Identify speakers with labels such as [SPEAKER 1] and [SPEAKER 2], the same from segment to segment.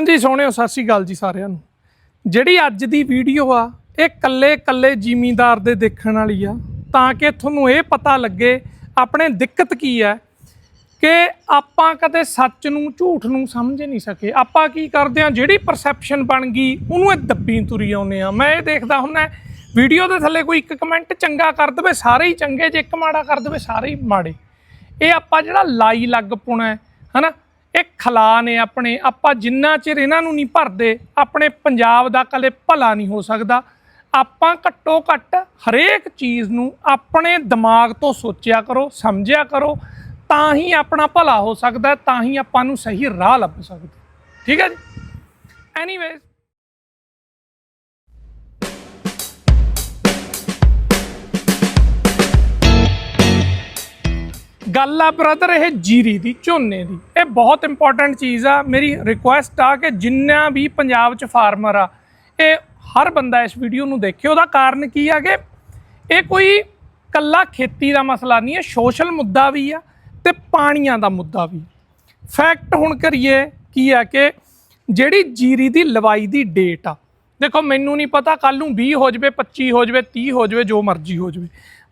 [SPEAKER 1] ਹਾਂਜੀ ਸੋਹਣਿਓ ਸਤਿ ਸ਼੍ਰੀ ਅਕਾਲ ਜੀ ਸਾਰਿਆਂ ਨੂੰ। ਜਿਹੜੀ ਅੱਜ ਦੀ ਵੀਡੀਓ ਆ, ਇਹ ਕੱਲੇ ਕੱਲੇ ਜ਼ਿਮੀਂਦਾਰ ਦੇ ਦੇਖਣ ਵਾਲੀ ਆ। ਤਾਂ ਕਿ ਤੁਹਾਨੂੰ ਇਹ ਪਤਾ ਲੱਗੇ, ਆਪਣੇ ਦਿੱਕਤ ਕੀ ਹੈ ਕਿ ਆਪਾਂ ਕਦੇ ਸੱਚ ਨੂੰ, ਝੂਠ ਨੂੰ ਸਮਝ ਨਹੀਂ ਸਕੇ। ਆਪਾਂ ਕੀ ਕਰਦੇ ਆ, ਜਿਹੜੀ ਪਰਸੈਪਸ਼ਨ ਬਣ ਗਈ, ਉਹਨੂੰ ਇਹ ਦੱਬੀ ਤੁਰੀ ਆਉਨੇ ਆ। ਮੈਂ ਇਹ ਦੇਖਦਾ ਹੁੰਨਾ, ਵੀਡੀਓ ਦੇ ਥੱਲੇ ਕੋਈ ਇੱਕ ਕਮੈਂਟ ਚੰਗਾ ਕਰ ਦੇਵੇ, ਸਾਰੇ ਹੀ ਚੰਗੇ। ਜੇ ਇੱਕ ਮਾੜਾ ਕਰ ਦੇਵੇ, ਸਾਰੇ ਹੀ ਮਾੜੇ। ਇਹ ਆਪਾਂ ਜਿਹੜਾ ਲਾਈ ਲੱਗ ਪੁਣਾ ਹੈ ਹਨਾ ਇਹ ਖਲਾ ਨੇ ਆਪਣੇ, ਆਪਾਂ ਜਿੰਨਾ ਚਿਰ ਇਹਨਾਂ ਨੂੰ ਨਹੀਂ ਭਰਦੇ, ਆਪਣੇ ਪੰਜਾਬ ਦਾ ਕਦੇ ਭਲਾ ਨਹੀਂ ਹੋ ਸਕਦਾ। ਆਪਾਂ ਘੱਟੋ ਘੱਟ ਹਰੇਕ ਚੀਜ਼ ਨੂੰ ਆਪਣੇ ਦਿਮਾਗ ਤੋਂ ਸੋਚਿਆ ਕਰੋ, ਸਮਝਿਆ ਕਰੋ, ਤਾਂ ਹੀ ਆਪਣਾ ਭਲਾ ਹੋ ਸਕਦਾ, ਤਾਂ ਹੀ ਆਪਾਂ ਨੂੰ ਸਹੀ ਰਾਹ ਲੱਭ ਸਕਦੇ। ਠੀਕ ਹੈ ਜੀ? ਐਨੀਵੇਜ਼ ਗੱਲ ਆ ਬ੍ਰਦਰ ਇਹ ਜੀਰੀ ਦੀ, ਝੋਨੇ ਦੀ। ਇਹ ਬਹੁਤ ਇੰਪੋਰਟੈਂਟ ਚੀਜ਼ ਆ। ਮੇਰੀ ਰਿਕੁਐਸਟ ਆ ਕਿ ਜਿੰਨਾ ਵੀ ਪੰਜਾਬ 'ਚ ਫਾਰਮਰ ਆ, ਇਹ ਹਰ ਬੰਦਾ ਇਸ ਵੀਡੀਓ ਨੂੰ ਦੇਖੇ। ਉਹਦਾ ਕਾਰਨ ਕੀ ਆ ਕਿ ਇਹ ਕੋਈ ਕੱਲਾ ਖੇਤੀ ਦਾ ਮਸਲਾ ਨਹੀਂ ਹੈ ਸੋਸ਼ਲ ਮੁੱਦਾ ਵੀ ਆ ਤੇ ਪਾਣੀਆਂ ਦਾ ਮੁੱਦਾ ਵੀ। ਫੈਕਟ ਹੁਣ ਕਰੀਏ ਕੀ ਆ ਕਿ ਜਿਹੜੀ ਜੀਰੀ ਦੀ ਲਵਾਈ ਦੀ ਡੇਟ ਆ, ਦੇਖੋ ਮੈਨੂੰ ਨਹੀਂ ਪਤਾ ਕੱਲ ਨੂੰ 20 ਹੋ ਜਵੇ 25 ਹੋ ਜਵੇ 30 ਹੋ ਜਵੇ, ਜੋ ਮਰਜ਼ੀ ਹੋ ਜਵੇ।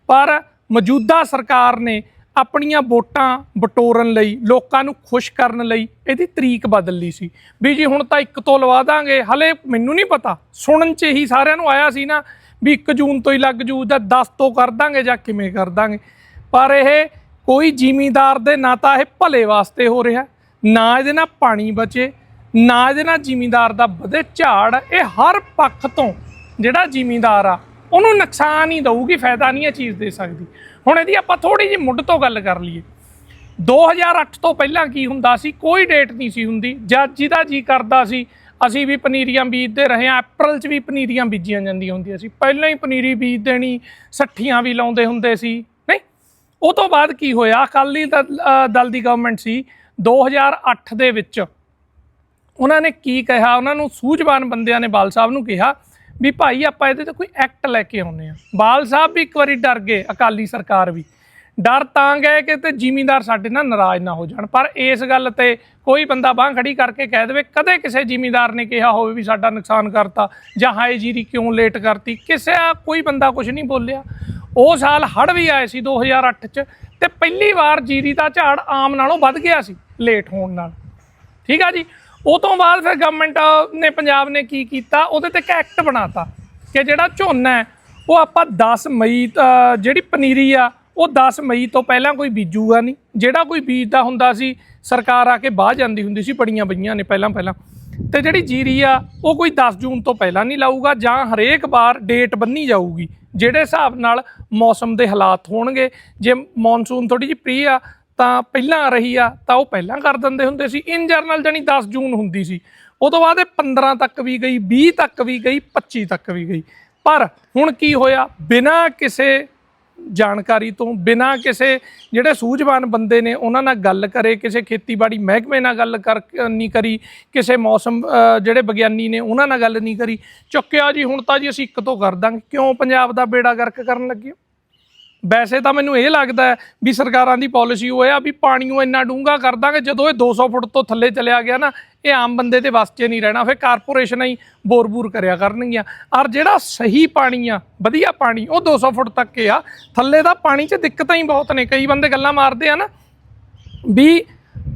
[SPEAKER 1] ਪਰ ਮੌਜੂਦਾ ਸਰਕਾਰ ਨੇ ਆਪਣੀਆਂ ਵੋਟਾਂ ਬਟੋਰਨ ਲਈ, ਲੋਕਾਂ ਨੂੰ ਖੁਸ਼ ਕਰਨ ਲਈ ਇਹਦੀ ਤਰੀਕ ਬਦਲ ਲਈ ਸੀ। ਵੀ ਜੀ ਹੁਣ ਤਾਂ ਇੱਕ ਤੋਂ ਲਵਾ ਦਾਂਗੇ, ਹਲੇ ਮੈਨੂੰ ਨਹੀਂ ਪਤਾ। ਸੁਣਨ 'ਚ ਹੀ ਸਾਰਿਆਂ ਨੂੰ ਆਇਆ ਸੀ ਨਾ ਵੀ 1 ਜੂਨ ਤੋਂ ਹੀ ਲੱਗ ਜੂ ਜਾਂ 10 ਤੋਂ ਕਰ ਦਾਂਗੇ ਜਾਂ ਕਿਵੇਂ ਕਰ ਦਾਂਗੇ। ਪਰ ਇਹ ਕੋਈ ਜ਼ਿਮੀਂਦਾਰ ਦੇ ਨਾ ਤਾਂ ਇਹ ਭਲੇ ਵਾਸਤੇ ਹੋ ਰਿਹਾ, ਨਾ ਇਹਦੇ ਨਾਲ ਪਾਣੀ ਬਚੇ, ਨਾ ਇਹਦੇ ਨਾਲ ਜ਼ਿਮੀਂਦਾਰ ਦਾ ਵਧੇ ਝਾੜ। ਇਹ ਹਰ ਪੱਖ ਤੋਂ ਜਿਹੜਾ ਜ਼ਿਮੀਂਦਾਰ ਆ ਉਹਨੂੰ ਨੁਕਸਾਨ ਹੀ ਦਊਗੀ, ਫਾਇਦਾ ਨਹੀਂ ਇਹ ਚੀਜ਼ ਦੇ ਸਕਦੀ। ਹੁਣ ਇਹਦੀ ਆਪਾਂ ਥੋੜੀ ਜਿਹੀ ਮੁੱਢ ਤੋਂ ਗੱਲ ਕਰ ਲਈਏ। 2008 ਤੋਂ ਪਹਿਲਾਂ ਕੀ ਹੁੰਦਾ ਸੀ? ਕੋਈ ਡੇਟ ਨਹੀਂ ਸੀ ਹੁੰਦੀ। ਜਦ ਜਿਹਦਾ ਜੀ ਕਰਦਾ ਸੀ, ਅਸੀਂ ਵੀ ਪਨੀਰੀਆਂ ਬੀਜਦੇ ਰਹੇ ਆ ਅਪ੍ਰੈਲ 'ਚ ਵੀ ਪਨੀਰੀਆਂ ਬੀਜੀਆਂ ਜਾਂਦੀਆਂ ਹੁੰਦੀਆਂ ਸੀ। ਪਹਿਲਾਂ ਹੀ ਪਨੀਰੀ ਬੀਜ ਦੇਣੀ, ਸੱਠੀਆਂ ਵੀ ਲਾਉਂਦੇ ਹੁੰਦੇ ਸੀ। ਨਹੀਂ, ਉਹ ਤੋਂ ਬਾਅਦ ਕੀ ਹੋਇਆ? ਅਕਾਲੀ ਦਲ ਦਲ ਦੀ ਗਵਰਨਮੈਂਟ ਸੀ। 2008 ਦੇ ਵਿੱਚ ਉਹਨਾਂ ਨੇ ਕੀ ਕਿਹਾ? ਉਹਨਾਂ ਨੂੰ ਸੂਝਵਾਨ ਬੰਦਿਆਂ ਨੇ ਬਾਲ ਸਾਹਿਬ ਨੂੰ ਕਿਹਾ ਵੀ ਭਾਈ ਆਪਾਂ ਇਹਦੇ ਤੇ ਕੋਈ ਐਕਟ ਲੈ ਕੇ ਆਉਨੇ ਆ ਬਾਲ ਸਾਹਿਬ ਵੀ ਇੱਕ ਵਾਰੀ ਡਰ ਗਏ, ਅਕਾਲੀ ਸਰਕਾਰ ਵੀ। ਡਰ ਤਾਂ ਗਏ ਕਿ ਤੇ ਜ਼ਿਮੀਂਦਾਰ ਸਾਡੇ ਨਾਲ ਨਾਰਾਜ਼ ਨਾ ਹੋ ਜਾਣ, ਪਰ ਇਸ ਗੱਲ ਤੇ ਕੋਈ ਬੰਦਾ ਬਾਹ ਖੜੀ ਕਰਕੇ ਕਹਿ ਦੇਵੇ, ਕਦੇ ਕਿਸੇ ਜ਼ਿਮੀਂਦਾਰ ਨੇ ਕਿਹਾ ਹੋਵੇ ਵੀ ਸਾਡਾ ਨੁਕਸਾਨ ਕਰਤਾ ਜਾਂ ਹਾਏ ਜੀਰੀ ਕਿਉਂ ਲੇਟ ਕਰਤੀ, ਕਿਸੇ ਕੋਈ ਬੰਦਾ ਕੁਝ ਨਹੀਂ ਬੋਲਿਆ। ਉਹ ਸਾਲ ਹੜ ਵੀ ਆਏ ਸੀ 2008 ਚ ਤੇ ਪਹਿਲੀ ਵਾਰ ਜੀਰੀ ਦਾ ਝਾੜ ਆਮ ਨਾਲੋਂ ਵੱਧ ਗਿਆ ਸੀ ਲੇਟ ਹੋਣ ਨਾਲ। ਠੀਕ ਆ ਜੀ? ਉਹ ਤੋਂ ਬਾਅਦ ਫਿਰ ਗਵਰਨਮੈਂਟ ਨੇ, ਪੰਜਾਬ ਨੇ ਕੀ ਕੀਤਾ? ਉਹਦੇ ਤੇ ਇੱਕ ਐਕਟ ਬਣਾਤਾ ਕਿ ਜਿਹੜਾ ਝੋਨਾ ਹੈ, ਉਹ ਆਪਾਂ 10 ਮਈ ਜਿਹੜੀ ਪਨੀਰੀ ਆ, ਉਹ 10 ਮਈ ਤੋਂ ਪਹਿਲਾਂ ਕੋਈ ਬੀਜੂਗਾ ਨਹੀਂ। ਜਿਹੜਾ ਕੋਈ ਬੀਜਦਾ ਹੁੰਦਾ ਸੀ, ਸਰਕਾਰ ਆ ਕੇ ਬਾਹ ਜਾਂਦੀ ਹੁੰਦੀ ਸੀ ਬੜੀਆਂ ਬਈਆਂ ਨੇ ਪਹਿਲਾਂ ਪਹਿਲਾਂ। ਤੇ ਜਿਹੜੀ ਜੀਰੀ ਆ, ਉਹ ਕੋਈ 10 ਜੂਨ ਤੋਂ ਪਹਿਲਾਂ ਨਹੀਂ ਲਾਊਗਾ, ਜਾਂ ਹਰੇਕ ਵਾਰ ਡੇਟ ਬੰਨੀ ਜਾਊਗੀ, ਜਿਹੜੇ ਹਿਸਾਬ ਨਾਲ ਮੌਸਮ ਦੇ ਹਾਲਾਤ ਹੋਣਗੇ। ਜੇ ਮੌਨਸੂਨ ਥੋੜੀ ਜਿਹੀ ਪ੍ਰੀ ਆ ਤਾਂ ਪਹਿਲਾਂ ਆ ਰਹੀ ਆ, ਤਾਂ ਉਹ ਪਹਿਲਾਂ ਕਰ ਦਿੰਦੇ ਹੁੰਦੇ ਸੀ। ਇਨ ਜਰਨਲ ਜਾਨੀ 10 ਜੂਨ ਹੁੰਦੀ ਸੀ। ਉਹ ਤੋਂ ਬਾਅਦ ਇਹ 15 ਤੱਕ ਵੀ ਗਈ 20 ਤੱਕ ਵੀ ਗਈ 25 ਤੱਕ ਵੀ ਗਈ। ਪਰ ਹੁਣ ਕੀ ਹੋਇਆ? ਬਿਨਾਂ ਕਿਸੇ ਜਾਣਕਾਰੀ ਤੋਂ, ਬਿਨਾਂ ਕਿਸੇ ਜਿਹੜੇ ਸੂਝਵਾਨ ਬੰਦੇ ਨੇ, ਉਹਨਾਂ ਨਾਲ ਗੱਲ ਕਰੇ, ਕਿਸੇ ਖੇਤੀਬਾੜੀ ਮਹਿਕਮੇ ਨਾਲ ਗੱਲ ਕਰ ਨਹੀਂ ਕਰੀ, ਕਿਸੇ ਮੌਸਮ ਜਿਹੜੇ ਵਿਗਿਆਨੀ ਨੇ, ਉਹਨਾਂ ਨਾਲ ਗੱਲ ਨਹੀਂ ਕਰੀ। ਚੁੱਕਿਆ ਜੀ, ਹੁਣ ਤਾਂ ਜੀ ਅਸੀਂ ਇੱਕ ਤੋਂ ਕਰ ਦਾਂਗੇ। ਕਿਉਂ ਪੰਜਾਬ ਦਾ ਬੇੜਾ ਗਰਕ ਕਰਨ ਲੱਗੇ ਵੈਸੇ ਤਾਂ ਮੈਨੂੰ ਇਹ ਲੱਗਦਾ ਹੈ ਵੀ ਸਰਕਾਰਾਂ ਦੀ ਪਾਲਿਸੀ ਉਹ ਆ ਵੀ ਪਾਣੀ ਨੂੰ ਇੰਨਾ ਡੂੰਘਾ ਕਰ ਦਾਂਗੇ, ਜਦੋਂ ਇਹ 200 ਫੁੱਟ ਤੋਂ ਥੱਲੇ ਚਲਿਆ ਗਿਆ ਨਾ, ਇਹ ਆਮ ਬੰਦੇ ਦੇ ਵਾਸਤੇ ਨਹੀਂ ਰਹਿਣਾ, ਫਿਰ ਕਾਰਪੋਰੇਸ਼ਨਾਂ ਹੀ ਬੋਰ-ਬੂਰ ਕਰਿਆ ਕਰਨਗੀਆਂ। ਔਰ ਜਿਹੜਾ ਸਹੀ ਪਾਣੀ ਆ, ਵਧੀਆ ਪਾਣੀ, ਉਹ 200 ਫੁੱਟ ਤੱਕ ਆ। ਥੱਲੇ ਦਾ ਪਾਣੀ 'ਚ ਦਿੱਕਤਾਂ ਹੀ ਬਹੁਤ ਨੇ, ਕਈ ਬੰਦੇ ਗੱਲਾਂ ਮਾਰਦੇ ਆ ਨਾ ਵੀ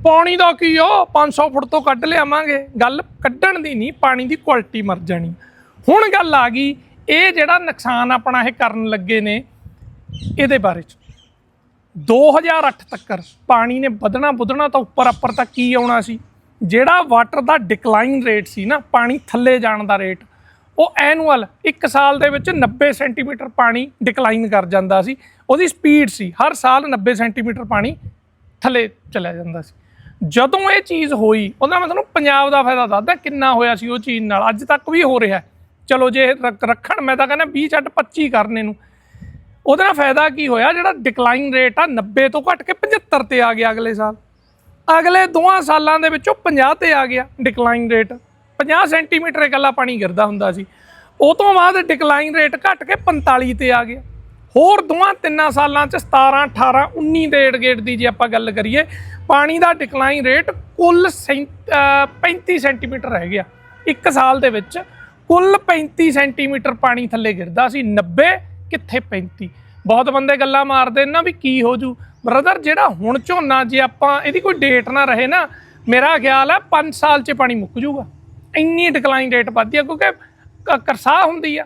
[SPEAKER 1] ਪਾਣੀ ਦਾ ਕੀ ਆ 500 ਫੁੱਟ ਤੋਂ ਕੱਢ ਲਿਆਵਾਂਗੇ, ਗੱਲ ਕੱਢਣ ਦੀ ਨਹੀਂ, ਪਾਣੀ ਦੀ ਕੁਆਲਿਟੀ ਮਰ ਜਾਣੀ। ਹੁਣ ਗੱਲ ਆ ਗਈ, ਇਹ ਜਿਹੜਾ ਨੁਕਸਾਨ ਆਪਣਾ ਇਹ ਕਰਨ ਲੱਗੇ ਨੇ ਇਹਦੇ ਬਾਰੇ ਚ। 2008 ਤੱਕ ਪਾਣੀ ਨੇ ਵਧਣਾ ਵਧਣਾ ਤਾਂ ਉੱਪਰ ਉੱਪਰ ਤੱਕ ਕੀ ਆਉਣਾ ਸੀ? ਜਿਹੜਾ ਵਾਟਰ ਦਾ ਡਿਕਲਾਈਨ ਰੇਟ ਸੀ ਨਾ, ਪਾਣੀ ਥੱਲੇ ਜਾਣ ਦਾ ਰੇਟ ਉਹ ਐਨੂਅਲ ਇੱਕ ਸਾਲ ਦੇ ਵਿੱਚ 90 ਸੈਂਟੀਮੀਟਰ ਪਾਣੀ ਡਿਕਲਾਈਨ ਕਰ ਜਾਂਦਾ ਸੀ। ਉਹਦੀ ਸਪੀਡ ਸੀ, ਹਰ ਸਾਲ 90 ਸੈਂਟੀਮੀਟਰ ਪਾਣੀ ਥੱਲੇ ਚਲਿਆ ਜਾਂਦਾ ਸੀ। ਜਦੋਂ ਇਹ ਚੀਜ਼ ਹੋਈ, ਉਹਦਾ ਮੈਂ ਤੁਹਾਨੂੰ ਪੰਜਾਬ ਦਾ ਫਾਇਦਾ ਦੱਸਦਾ ਕਿੰਨਾ ਹੋਇਆ ਸੀ ਉਹ ਚੀਜ਼ ਨਾਲ? ਅੱਜ ਤੱਕ ਵੀ ਹੋ ਰਿਹਾ ਚਲੋ ਜੇ ਰੱਖਣ, ਮੈਂ ਤਾਂ ਕਹਿੰਦਾ 20 ਛੱਡ 25 ਕਰਨੇ ਨੂੰ। ਉਹਦੇ ਨਾਲ ਫਾਇਦਾ ਕੀ ਹੋਇਆ? ਜਿਹੜਾ ਡਿਕਲਾਈਨ ਰੇਟ ਆ 90 ਤੋਂ ਘਟ ਕੇ 75 ਤੇ ਆ ਗਿਆ ਅਗਲੇ ਸਾਲ। ਅਗਲੇ ਦੋਆਂ ਸਾਲਾਂ ਦੇ ਵਿੱਚੋਂ 50 ਤੇ ਆ ਗਿਆ ਡਿਕਲਾਈਨ ਰੇਟ 50 ਸੈਂਟੀਮੀਟਰ ਇਕੱਲਾ ਪਾਣੀ ਗਿਰਦਾ ਹੁੰਦਾ ਸੀ। ਉਹ ਤੋਂ ਬਾਅਦ ਡਿਕਲਾਈਨ ਰੇਟ ਘਟ ਕੇ 45 ਤੇ ਆ ਗਿਆ। ਹੋਰ ਦੋਵਾਂ ਤਿੰਨਾਂ ਸਾਲਾਂ ਚ 17 18 19 ਦੇ ਏਡ ਦੀ ਜੇ ਆਪਾਂ ਗੱਲ ਕਰੀਏ, ਪਾਣੀ ਦਾ ਡਿਕਲਾਈਨ ਰੇਟ ਕੁੱਲ ਸੈਂ- ਅਹ 35 ਸੈਂਟੀਮੀਟਰ ਰਹਿ ਗਿਆ। ਇੱਕ ਸਾਲ ਦੇ ਵਿੱਚ ਕੁੱਲ 35 ਸੈਂਟੀਮੀਟਰ ਪਾਣੀ ਥੱਲੇ ਗਿਰਦਾ ਸੀ 90 ਕਿੱਥੇ 35 ਬਹੁਤ ਬੰਦੇ ਗੱਲਾਂ ਮਾਰਦੇ ਨਾ ਵੀ ਕੀ ਹੋ ਜੂ। ਬ੍ਰਦਰ ਜਿਹੜਾ ਹੁਣ ਝੋਨਾ, ਜੇ ਆਪਾਂ ਇਹਦੀ ਕੋਈ ਡੇਟ ਨਾ ਰਹੇ ਨਾ, ਮੇਰਾ ਖਿਆਲ ਹੈ 5 ਸਾਲ 'ਚ ਪਾਣੀ ਮੁੱਕ ਜੂਗਾ। ਇੰਨੀ ਡਿਕਲਾਈਨ ਰੇਟ ਵੱਧਦੀ ਆ, ਕਿਉਂਕਿ ਕ- ਕਰਸਾਹ ਹੁੰਦੀ ਆ।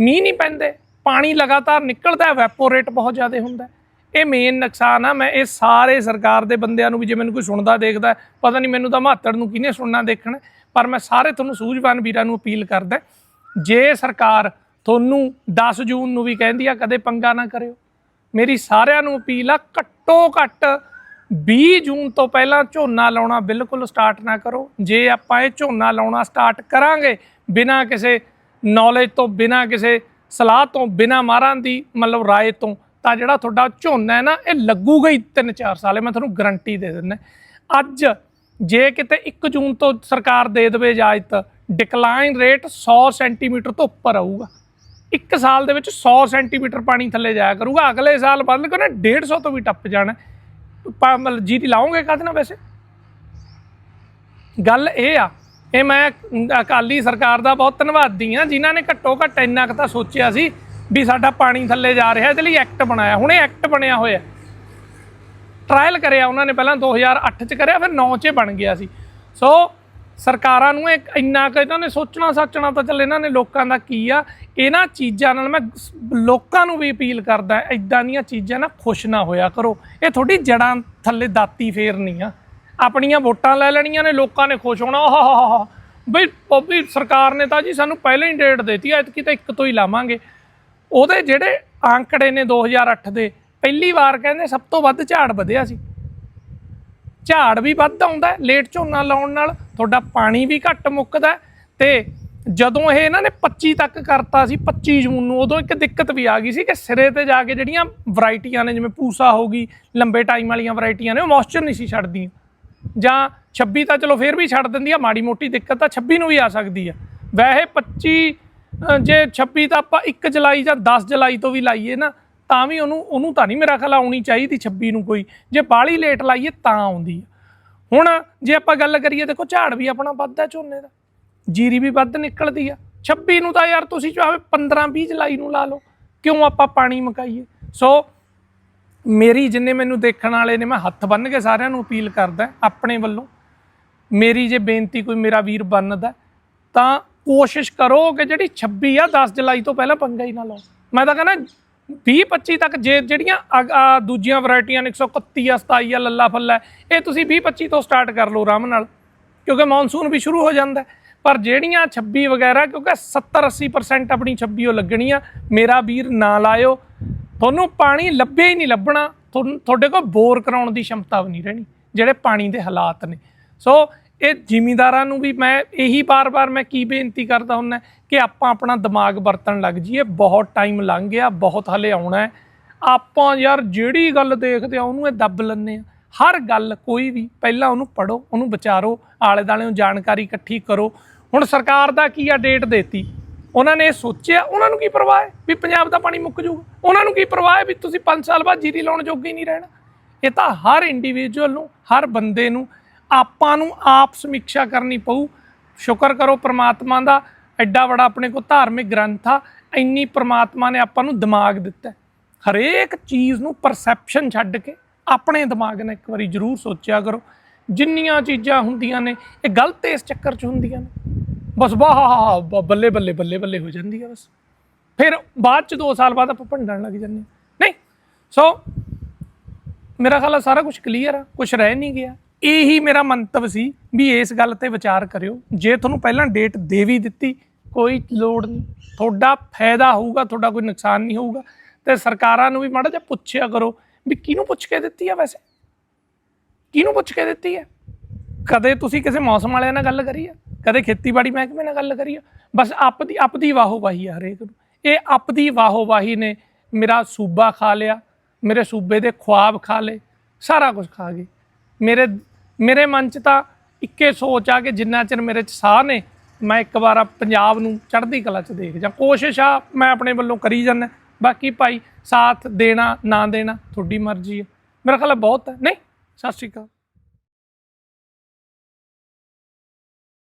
[SPEAKER 1] ਮੀਂਹ ਨਹੀਂ ਪੈਂਦੇ, ਪਾਣੀ ਲਗਾਤਾਰ ਨਿਕਲਦਾ ਵੈਪੋਰੇਟ ਬਹੁਤ ਜ਼ਿਆਦਾ ਹੁੰਦਾ। ਇਹ ਮੇਨ ਨੁਕਸਾਨ ਆ, ਮੈਂ ਇਹ ਸਾਰੇ ਸਰਕਾਰ ਦੇ ਬੰਦਿਆਂ ਨੂੰ ਵੀ ਜੇ ਮੈਨੂੰ ਕੋਈ ਸੁਣਦਾ, ਦੇਖਦਾ, ਪਤਾ ਨਹੀਂ ਮੈਨੂੰ ਤਾਂ ਮਾਤੜ ਨੂੰ ਕਿਹਨੇ ਸੁਣਨਾ, ਦੇਖਣਾ। ਪਰ ਮੈਂ ਸਾਰੇ ਤੁਹਾਨੂੰ ਸੂਝਵਾਨ ਵੀਰਾਂ ਨੂੰ ਅਪੀਲ ਕਰਦਾ, ਜੇ ਸਰਕਾਰ ਤੁਹਾਨੂੰ 10 ਜੂਨ ਨੂੰ ਵੀ ਕਹਿੰਦੀ ਆ, ਕਦੇ ਪੰਗਾ ਨਾ ਕਰਿਓ। ਮੇਰੀ ਸਾਰਿਆਂ ਨੂੰ ਅਪੀਲ ਆ, ਘੱਟੋ ਘੱਟ 20 ਜੂਨ ਤੋਂ ਪਹਿਲਾਂ ਝੋਨਾ ਲਾਉਣਾ ਬਿਲਕੁਲ ਸਟਾਰਟ ਨਾ ਕਰੋ। ਜੇ ਆਪਾਂ ਇਹ ਝੋਨਾ ਲਾਉਣਾ ਸਟਾਰਟ ਕਰਾਂਗੇ, ਬਿਨਾਂ ਕਿਸੇ ਨੌਲੇਜ ਤੋਂ, ਬਿਨਾਂ ਕਿਸੇ ਸਲਾਹ ਤੋਂ, ਬਿਨਾਂ ਮਾਰਾਂ ਦੀ ਮਤਲਬ ਰਾਏ ਤੋਂ, ਤਾਂ ਜਿਹੜਾ ਤੁਹਾਡਾ ਝੋਨਾ ਹੈ ਨਾ, ਇਹ ਲੱਗੂਗਾ ਹੀ 3-4 ਸਾਲੇ। ਮੈਂ ਤੁਹਾਨੂੰ ਗਰੰਟੀ ਦੇ ਦਿੰਦਾ ਅੱਜ ਜੇ ਕਿਤੇ 1 ਜੂਨ ਤੋਂ ਸਰਕਾਰ ਦੇ ਦੇਵੇ ਇਜਾਜ਼ਤ ਡਿਕਲਾਈਨ ਰੇਟ 100 ਸੈਂਟੀਮੀਟਰ ਤੋਂ ਉੱਪਰ ਆਊਗਾ। ਇੱਕ ਸਾਲ ਦੇ ਵਿੱਚ 100 ਸੈਂਟੀਮੀਟਰ ਪਾਣੀ ਥੱਲੇ ਜਾਇਆ ਕਰੂਗਾ। ਅਗਲੇ ਸਾਲ ਬਦਲ ਕੇ ਨਾ 150 ਤੋਂ ਵੀ ਟੱਪ ਜਾਣਾ। ਮਤਲਬ ਜੀਰੀ ਲਾਉਂਗੇ ਕਦ ਨਾ ਵੈਸੇ? ਗੱਲ ਇਹ ਆ, ਇਹ ਮੈਂ ਅਕਾਲੀ ਸਰਕਾਰ ਦਾ ਬਹੁਤ ਧੰਨਵਾਦੀ ਆ ਜਿਨ੍ਹਾਂ ਨੇ ਘੱਟੋ ਘੱਟ ਇੰਨਾ ਕੁ ਤਾਂ ਸੋਚਿਆ ਸੀ ਵੀ ਸਾਡਾ ਪਾਣੀ ਥੱਲੇ ਜਾ ਰਿਹਾ, ਇਹਦੇ ਲਈ ਐਕਟ ਬਣਾਇਆ। ਹੁਣ ਇਹ ਐਕਟ ਬਣਿਆ ਹੋਇਆ। ਟ੍ਰਾਇਲ ਕਰਿਆ ਉਹਨਾਂ ਨੇ ਪਹਿਲਾਂ 2008 ਚ ਕਰਿਆ, ਫਿਰ 9 ਚ ਬਣ ਗਿਆ ਸੀ। ਸੋ ਸਰਕਾਰਾਂ ਨੂੰ ਇਹ ਇੰਨਾ ਕੁ ਇਹਨਾਂ ਨੇ ਸੋਚਣਾ ਸੱਚਣਾ ਤਾਂ ਚੱਲ ਇਹਨਾਂ ਨੇ ਲੋਕਾਂ ਦਾ ਕੀ ਆ? ਇਹਨਾਂ ਚੀਜ਼ਾਂ ਨਾਲ ਮੈਂ ਲੋਕਾਂ ਨੂੰ ਵੀ ਅਪੀਲ ਕਰਦਾ ਇਦਾਂ ਦੀਆਂ ਚੀਜ਼ਾਂ ਨਾਲ ਖੁਸ਼ ਨਾ ਹੋਇਆ ਕਰੋ। ਇਹ ਤੁਹਾਡੀ ਜੜਾਂ ਥੱਲੇ ਦਾਤੀ ਫੇਰਨੀ ਆ। ਆਪਣੀਆਂ ਵੋਟਾਂ ਲੈ ਲੈਣੀਆਂ ਨੇ, ਲੋਕਾਂ ਨੇ ਖੁਸ਼ ਹੋਣਾ। ਆਹ ਬਈ ਪੱਪੀ ਸਰਕਾਰ ਨੇ ਤਾਂ ਜੀ ਸਾਨੂੰ ਪਹਿਲਾਂ ਹੀ ਡੇਟ ਦਿੱਤੀ ਐਤਕੀ ਤਾਂ ਇੱਕ ਤੋਂ ਹੀ ਲਾਵਾਂਗੇ। ਉਹਦੇ ਜਿਹੜੇ ਆંકੜੇ ਨੇ 2008 ਦੇ, ਪਹਿਲੀ ਵਾਰ ਕਹਿੰਦੇ ਸਭ ਤੋਂ ਵੱਧ ਝਾੜ ਵਧਿਆ ਸੀ। ਝਾੜ ਵੀ ਵੱਧ ਆਉਂਦਾ ਲੇਟ ਝੋਨਾ ਲਾਉਣ ਨਾਲ ਤੁਹਾਡਾ ਪਾਣੀ ਵੀ ਘੱਟ ਮੁੱਕਦਾ ਹੈ ਤੇ ਜਦੋਂ ਇਹ ਇਹਨਾਂ ਨੇ 25 ਤੱਕ ਕਰਤਾ ਸੀ 25 ਜੂਨ ਨੂੰ, ਉਦੋਂ ਇੱਕ ਦਿੱਕਤ ਵੀ ਆ ਗਈ ਸੀ ਕਿ ਸਿਰੇ ਤੇ ਜਾ ਕੇ ਜਿਹੜੀਆਂ ਵੈਰਾਈਟੀਆਂ ਨੇ, ਜਿਵੇਂ ਪੂਸਾ ਹੋਗੀ ਲੰਬੇ ਟਾਈਮ ਵਾਲੀਆਂ ਵੈਰਾਈਟੀਆਂ ਨੇ, ਉਹ ਮੌਇਸਚਰ ਨਹੀਂ ਸੀ ਛੱਡਦੀਆਂ। ਜਾਂ 26 ਤਾਂ ਚਲੋ ਫਿਰ ਵੀ ਛੱਡ ਦਿੰਦੀ ਆ, ਮਾੜੀ ਮੋਟੀ ਦਿੱਕਤ ਤਾਂ 26 ਨੂੰ ਵੀ ਆ ਸਕਦੀ ਆ। ਵੈਸੇ 25 ਜੇ 26 ਤਾਂ ਆਪਾਂ 1 ਜੁਲਾਈ ਜਾਂ 10 ਜੁਲਾਈ ਤੋਂ ਵੀ ਲਾਈਏ ਨਾ ਤਾਂ ਵੀ ਉਹਨੂੰ ਉਹਨੂੰ ਤਾਂ ਨਹੀਂ ਮੇਰਾ ਖਿਆਲ ਆਉਣੀ ਚਾਹੀਦੀ 26 ਨੂੰ ਕੋਈ। ਜੇ ਬਾਹਲੀ ਲੇਟ ਲਾਈਏ ਤਾਂ ਆਉਂਦੀ ਆ। ਹੁਣ ਜੇ ਆਪਾਂ ਗੱਲ ਕਰੀਏ, ਦੇਖੋ ਝਾੜ ਵੀ ਆਪਣਾ ਵੱਧਦਾ ਝੋਨੇ ਦਾ। ਜੀਰੀ ਵੀ ਵੱਧ ਨਿਕਲਦੀ ਆ। 26 ਨੂੰ ਤਾਂ ਯਾਰ ਤੁਸੀਂ ਚਾਹੇ 15 20 ਜੁਲਾਈ ਨੂੰ ਲਾ ਲਓ। ਕਿਉਂ ਆਪਾਂ ਪਾਣੀ ਮਕਾਈਏ? ਸੋ ਮੇਰੀ ਜਿੰਨੇ ਮੈਨੂੰ ਦੇਖਣ ਵਾਲੇ ਨੇ, ਮੈਂ ਹੱਥ ਬੰਨ ਕੇ ਸਾਰਿਆਂ ਨੂੰ ਅਪੀਲ ਕਰਦਾ ਆਪਣੇ ਵੱਲੋਂ। ਮੇਰੀ ਜੇ ਬੇਨਤੀ ਕੋਈ ਮੇਰਾ ਵੀਰ ਬੰਨਦਾ ਤਾਂ ਕੋਸ਼ਿਸ਼ ਕਰੋ ਕਿ ਜਿਹੜੀ 26 ਆ 10 ਜੁਲਾਈ ਤੋਂ ਪਹਿਲਾਂ ਪੰਗਾ ਹੀ ਨਾ ਲਓ। ਮੈਂ ਤਾਂ ਕਹਿੰਦਾ 20 25 ਤੱਕ ਜੇ ਜਿਹੜੀਆਂ ਅਗ- ਦੂਜੀਆਂ ਵੈਰਾਈਟੀਆਂ ਨੇ 131 ਆ 27 ਆ ਲੱਲਾ ਫੱਲਾ ਹੈ, ਇਹ ਤੁਸੀਂ 20 25 ਤੋਂ ਸਟਾਰਟ ਕਰ ਲਓ ਆਰਾਮ ਨਾਲ ਕਿਉਂਕਿ ਮੌਨਸੂਨ ਵੀ ਸ਼ੁਰੂ ਹੋ ਜਾਂਦਾ ਪਰ ਜਿਹੜੀਆਂ 26 ਵਗੈਰਾ ਕਿਉਂਕਿ 70 80% ਆਪਣੀ 26 ਉਹ ਲੱਗਣੀ ਆ ਮੇਰਾ ਵੀਰ ਨਾ ਲਾਇਓ। ਤੁਹਾਨੂੰ ਪਾਣੀ ਲੱਭੇ ਹੀ ਨਹੀਂ ਲੱਭਣਾ ਤੁਹਾਨੂੰ- ਤੁਹਾਡੇ ਕੋਲ ਬੋਰ ਕਰਾਉਣ ਦੀ ਸ਼ਮਤਾ ਵੀ ਨਹੀਂ ਰਹਿਣੀ ਜਿਹੜੇ ਪਾਣੀ ਦੇ ਹਾਲਾਤ ਨੇ। ਸੋ ਇਹ ਜ਼ਿਮੀਂਦਾਰਾਂ ਨੂੰ ਵੀ ਮੈਂ ਇਹੀ ਬਾਰ-ਬਾਰ ਮੈਂ ਕੀ ਬੇਨਤੀ ਕਰਦਾ ਹੁੰਦਾ ਕਿ ਆਪਾਂ ਆਪਣਾ ਦਿਮਾਗ ਵਰਤਣ ਲੱਗ ਜਾਈਏ। ਬਹੁਤ ਟਾਈਮ ਲੰਘ ਗਿਆ, ਬਹੁਤ ਹਲੇ ਆਉਣਾ ਹੈ। ਆਪਾਂ ਯਾਰ ਜਿਹੜੀ ਗੱਲ ਦੇਖਦੇ ਆ, ਉਹਨੂੰ ਇਹ ਦੱਬ ਲੈਂਦੇ ਆ। ਹਰ ਗੱਲ ਕੋਈ ਵੀ, ਪਹਿਲਾਂ ਉਹਨੂੰ ਪੜੋ ਉਹਨੂੰ ਵਿਚਾਰੋ ਆਲੇ ਦਾਲੇ ਨੂੰ ਜਾਣਕਾਰੀ ਇਕੱਠੀ ਕਰੋ। ਹੁਣ ਸਰਕਾਰ ਦਾ ਕੀ ਆ ਡੇਟ ਦੇਤੀ? ਉਹਨਾਂ ਨੇ ਇਹ ਸੋਚਿਆ, ਉਹਨਾਂ ਨੂੰ ਕੀ ਪਰਵਾਹ ਹੈ ਵੀ ਪੰਜਾਬ ਦਾ ਪਾਣੀ ਮੁੱਕ ਜਾਊਗਾ? ਉਹਨਾਂ ਨੂੰ ਕੀ ਪਰਵਾਹ ਹੈ ਵੀ ਤੁਸੀਂ 5 ਸਾਲ ਬਾਅਦ ਜੀਰੀ ਲਾਉਣ ਜੋਗੇ ਨਹੀਂ ਰਹਿਣਾ? ਇਹ ਤਾਂ ਹਰ ਇੰਡੀਵਿਜੂਅਲ ਨੂੰ, ਹਰ ਬੰਦੇ ਨੂੰ ਆਪਾਂ ਨੂੰ ਆਪ ਸਮੀਖਿਆ ਕਰਨੀ ਪਊ। ਸ਼ੁਕਰ ਕਰੋ ਪ੍ਰਮਾਤਮਾ ਦਾ, ਐਡਾ ਬੜਾ ਆਪਣੇ ਕੋਲ ਧਾਰਮਿਕ ਗ੍ਰੰਥ ਆ, ਇੰਨੀ ਪ੍ਰਮਾਤਮਾ ਨੇ ਆਪਾਂ ਨੂੰ ਦਿਮਾਗ ਦਿੱਤਾ। ਹਰੇਕ ਚੀਜ਼ ਨੂੰ ਪਰਸੈਪਸ਼ਨ ਛੱਡ ਕੇ ਆਪਣੇ ਦਿਮਾਗ ਨਾਲ ਇੱਕ ਵਾਰੀ ਜ਼ਰੂਰ ਸੋਚਿਆ ਕਰੋ। ਜਿੰਨੀਆਂ ਚੀਜ਼ਾਂ ਹੁੰਦੀਆਂ ਨੇ, ਇਹ ਗਲਤ ਇਸ ਚੱਕਰ 'ਚ ਹੁੰਦੀਆਂ ਨੇ। ਬਸ ਵਾਹ ਬ- ਬੱਲੇ ਬੱਲੇ ਬੱਲੇ ਬੱਲੇ ਹੋ ਜਾਂਦੀ ਆ ਬਸ। ਫਿਰ ਬਾਅਦ ਚ 2 ਸਾਲ ਬਾਅਦ ਆਪਾਂ ਭੰਡਣ ਲੱਗ ਜਾਂਦੇ ਹਾਂ। ਨਹੀਂ, ਸੋ ਮੇਰਾ ਖਿਆਲ ਆ ਸਾਰਾ ਕੁਝ ਕਲੀਅਰ ਆ ਕੁਝ ਰਹਿ ਨਹੀਂ ਗਿਆ। ਇਹੀ ਮੇਰਾ ਮੰਤਵ ਸੀ ਵੀ ਇਸ ਗੱਲ ਤੇ ਵਿਚਾਰ ਕਰਿਓ। ਜੇ ਤੁਹਾਨੂੰ ਪਹਿਲਾਂ ਡੇਟ ਦੇ ਵੀ ਦਿੱਤੀ, ਕੋਈ ਲੋੜ ਨਹੀਂ। ਤੁਹਾਡਾ ਫਾਇਦਾ ਹੋਊਗਾ, ਤੁਹਾਡਾ ਕੋਈ ਨੁਕਸਾਨ ਨਹੀਂ ਹੋਊਗਾ। ਤੇ ਸਰਕਾਰਾਂ ਨੂੰ ਵੀ ਮਾੜਾ ਜਿਹਾ ਪੁੱਛਿਆ ਕਰੋ ਵੀ ਕਿਹਨੂੰ ਪੁੱਛ ਕੇ ਦਿੱਤੀ ਆ ਵੈਸੇ? ਕਿਹਨੂੰ ਪੁੱਛ ਕੇ ਦਿੱਤੀ ਹੈ ਕਦੇ ਤੁਸੀਂ ਕਿਸੇ ਮੌਸਮ ਵਾਲਿਆਂ ਨਾਲ ਗੱਲ ਕਰੀ ਆ? ਕਦੇ ਖੇਤੀਬਾੜੀ ਮਹਿਕਮੇ ਨਾਲ ਗੱਲ ਕਰੀ ਆ? ਬਸ ਆਪਦੀ ਆਪਦੀ ਵਾਹੋਵਾਹੀ ਆ ਹਰੇਕ ਨੂੰ। ਇਹ ਆਪਦੀ ਵਾਹੋਵਾਹੀ ਨੇ ਮੇਰਾ ਸੂਬਾ ਖਾ ਲਿਆ, ਮੇਰੇ ਸੂਬੇ ਦੇ ਖੁਆਬ ਖਾ ਲਏ, ਸਾਰਾ ਕੁਝ ਖਾ ਗਏ। ਮੇਰੇ ਮੇਰੇ ਮਨ 'ਚ ਤਾਂ ਇੱਕੇ ਸੋਚ ਆ ਕਿ ਜਿੰਨਾ ਚਿਰ ਮੇਰੇ 'ਚ ਸਾਹ ਨੇ, ਮੈਂ ਇੱਕ ਵਾਰ ਪੰਜਾਬ ਨੂੰ ਚੜ੍ਹਦੀ ਕਲਾ 'ਚ ਦੇਖ ਜਾਂ ਕੋਸ਼ਿਸ਼ ਆ, ਮੈਂ ਆਪਣੇ ਵੱਲੋਂ ਕਰੀ ਜਾਂਦਾ। ਬਾਕੀ ਭਾਈ, ਸਾਥ ਦੇਣਾ, ਨਾ ਦੇਣਾ, ਤੁਹਾਡੀ ਮਰਜ਼ੀ ਹੈ ਮੇਰਾ ਖਿਆਲ ਬਹੁਤ ਹੈ ਨਹੀਂ, ਸਤਿ ਸ਼੍ਰੀ ਅਕਾਲ।